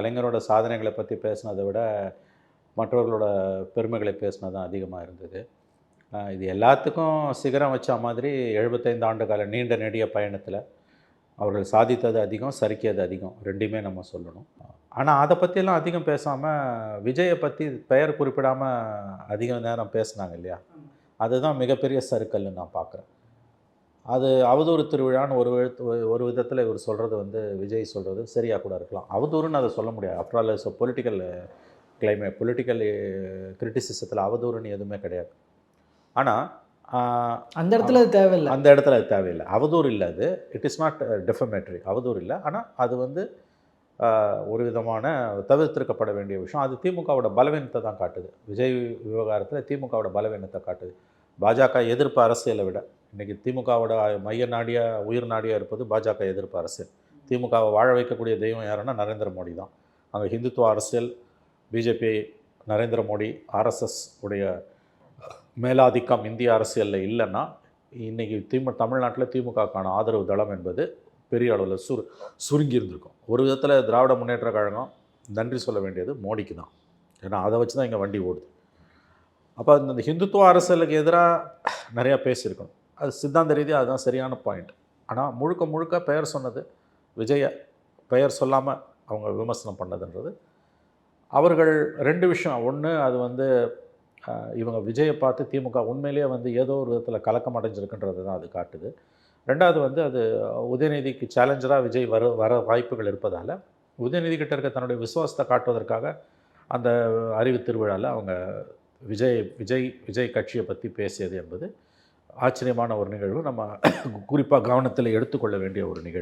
கலைஞரோட சாதனைகளை பற்றி பேசினதை விட மற்றவர்களோட பெருமைகளை பேசினது தான் அதிகமாக இருந்தது இது எல்லாத்துக்கும் சிகரம் வச்ச மாதிரி எழுபத்தைந்து ஆண்டு கால நீண்ட நெடிய பயணத்தில் அவர்கள் சாதித்தது அதிகம் சறுக்கியது அதிகம் ரெண்டையுமே நம்ம சொல்லணும். ஆனால் அதை பற்றியெல்லாம் அதிகம் பேசாமல் விஜயை பற்றி பெயர் குறிப்பிடாமல் அதிக நேரம் பேசுனாங்க இல்லையா? அதுதான் மிகப்பெரிய சறுக்கல்னு நான் பார்க்குறேன் அது அவதூறு திருவிழான்னு ஒரு ஒரு விதத்தில் இவர் சொல்கிறது வந்து விஜய் சொல்கிறது சரியாக கூட இருக்கலாம். அவதூறுன்னு அதை சொல்ல முடியாது. After all is political claim political கிரிட்டிசிசத்தில் அவதூறுன்னு எதுவுமே கிடையாது. ஆனால் அந்த இடத்துல அது தேவையில்லை. அந்த இடத்துல அது தேவையில்லை. அவதூறு இல்லை அது. இட் இஸ் நாட் டெஃபமேட்ரி அவதூறு இல்லை. ஆனால் அது வந்து ஒரு விதமான தவிர்த்திருக்கப்பட வேண்டிய விஷயம். அது திமுகவோட பலவீனத்தை தான் காட்டுது. விஜய் விவகாரத்தில் திமுகவோட பலவீனத்தை காட்டுது. பாஜக எதிர்ப்பு அரசியலை விட. இன்றைக்கி திமுகவோட மைய நாடியாக உயிர் நாடியாக இருப்பது பாஜக எதிர்ப்பு அரசியல். திமுகவை வாழ வைக்கக்கூடிய தெய்வம் யாருன்னா நரேந்திர மோடி தான். அங்கே ஹிந்துத்துவ அரசியல் பிஜேபி நரேந்திர மோடி ஆர்எஸ்எஸ் உடைய மேலாதிக்கம் இந்திய அரசியலில் இல்லைன்னா இன்றைக்கி திமு தமிழ்நாட்டில் திமுகக்கான ஆதரவு தளம் என்பது பெரிய அளவில் சுரு சுருங்கி இருந்திருக்கும். ஒரு விதத்தில் திராவிட முன்னேற்ற கழகம் நன்றி சொல்ல வேண்டியது மோடிக்கு தான். ஏன்னா அதை வச்சு தான் இங்கே வண்டி ஓடுது. அப்போ இந்த ஹிந்துத்துவ அரசியலுக்கு எதிராக நிறையா பேசியிருக்கணும். அது சித்தாந்த ரீதியாக அதுதான் சரியான பாயிண்ட் ஆனால் முழுக்க முழுக்க பெயர் சொன்னது விஜய. பெயர் சொல்லாமல் அவங்க விமர்சனம் பண்ணதுன்றது. அவர்கள் ரெண்டு விஷயம். ஒன்று அது வந்து இவங்க விஜயை பார்த்து திமுக உண்மையிலேயே வந்து ஏதோ ஒரு விதத்தில் கலக்கம் அடைஞ்சிருக்குன்றது தான் அது காட்டுது. ரெண்டாவது வந்து அது உதயநிதிக்கு சேலஞ்சராக விஜய் வர வர வாய்ப்புகள் இருப்பதால் உதயநிதி கிட்ட இருக்க தன்னுடைய விசுவாசத்தை காட்டுவதற்காக அந்த அறிவு திருவிழாவில் அவங்க விஜய் விஜய் விஜய் கட்சியை பற்றி பேசியது என்பது. ஆச்சரியமான ஒரு நிகழ்வு. நம்ம குறிப்பாக கவனத்தில் எடுத்துக்கொள்ள வேண்டிய ஒரு நிகழ்வு.